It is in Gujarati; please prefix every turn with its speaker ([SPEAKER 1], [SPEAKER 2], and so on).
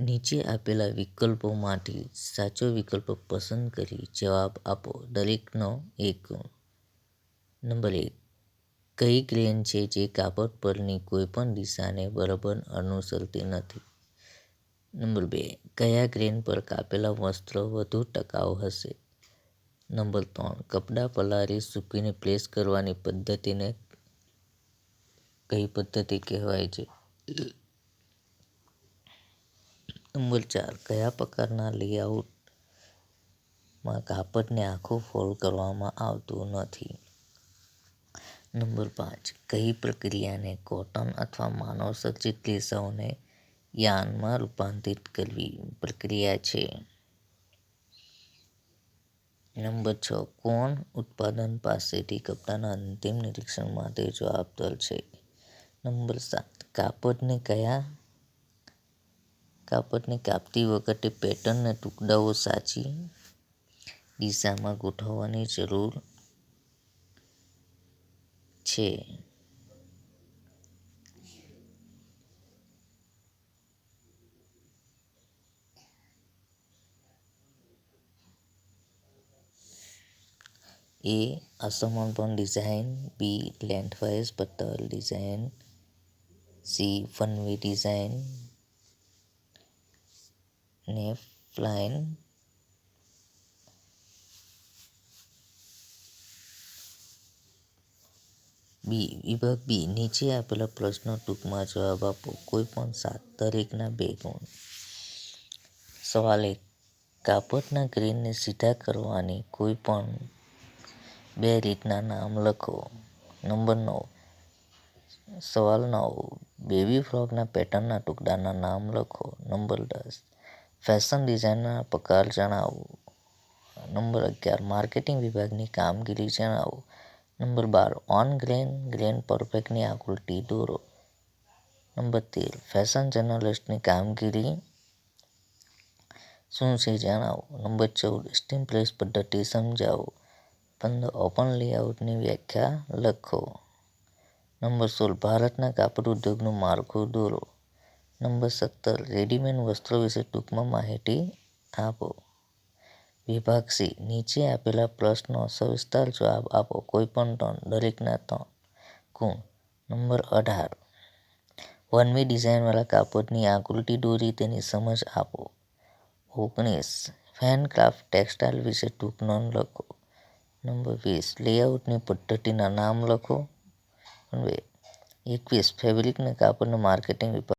[SPEAKER 1] નીચે આપેલા વિકલ્પોમાંથી સાચો વિકલ્પ પસંદ કરી જવાબ આપો. દરેકનો એક. નંબર એક. કઈ ક્રેન છે જે કાપડ પરની કોઈપણ દિશાને બરાબર અનુસરતી નથી? નંબર બે. કયા ક્રેન પર કાપેલા વસ્ત્રો વધુ ટકાઉ હશે? નંબર ત્રણ. કપડાં પલાળી સૂકવીને પ્રેસ કરવાની પદ્ધતિને કઈ પદ્ધતિ કહેવાય છે? નંબર ચાર. કયા પ્રકારના લેઆઉટમાં કાપડને આખું ફોલ્ડ કરવામાં આવતું નથી? નંબર પાંચ. કઈ પ્રક્રિયાને કોટન અથવા માનવ સર્જિત રેસાઓને યાર્નમાં રૂપાંતરિત કરવી પ્રક્રિયા છે? નંબર છ. કોણ ઉત્પાદન પાસેથી કપડાના અંતિમ નિરીક્ષણ માટે જવાબદાર છે? નંબર સાત. કાપડને કાપતી વખતે પેટર્નના ટુકડાઓ સાચી દિશામાં ગોઠવવાની જરૂર છે? એ. અસમર્પણ ડિઝાઇન બી. લેન્થવાઇઝ પટલ design C. One way design B વિભાગ બી. નીચે આપેલા પ્રશ્નો ટૂંકમાં જવાબ આપો. કોઈ પણ સાત. દરેકના બે ગુણ. સવાલ એક. કાપડના ગ્રેનને સીધા કરવાની કોઈ પણ બે રીતના નામ લખો. નંબર નવ. સવાલ નવ. બેબી ફ્રોકના પેટર્નના ટુકડાના નામ લખો. નંબર દસ. ફેશન ડિઝાઇનના પ્રકાર જણાવો. નંબર અગિયાર. માર્કેટિંગ વિભાગની કામગીરી જણાવો. નંબર બાર. ઓન-ગ્રેન ગ્રેન પરફેક્ટની આકૃતિ દોરો. નંબર તેર. ફેશન જર્નલિસ્ટની કામગીરી શું છે જણાવો. નંબર ચૌદ. સ્ટીમ પ્રેસ પદ્ધતિ સમજાવો. પંદર. ઓપન લેઆઉટની વ્યાખ્યા લખો. નંબર સોળ. ભારતના કાપડ ઉદ્યોગનું માળખું દોરો. નંબર સત્તર. રેડીમેડ વસ્ત્રો વિશે ટૂંકમાં માહિતી આપો. વિભાગ સી. નીચે આપેલા પ્રશ્નોના સવિસ્તાર જવાબ આપો. કોઈપણ ત્રણ. દરેકના ત્રણ ગુણ. નંબર અઢાર. વન વે ડિઝાઇનવાળા કાપડની આકૃતિ દોરી તેની સમજ આપો. ઓગણીસ. હેન્ડક્રાફ્ટ ટેક્સટાઇલ વિશે ટૂંક નોંધ લખો. નંબર વીસ. લેઆઉટની પદ્ધતિના નામ લખો. એકવીસ. ફેબ્રિકના કાપડનું માર્કેટિંગ વિભાગ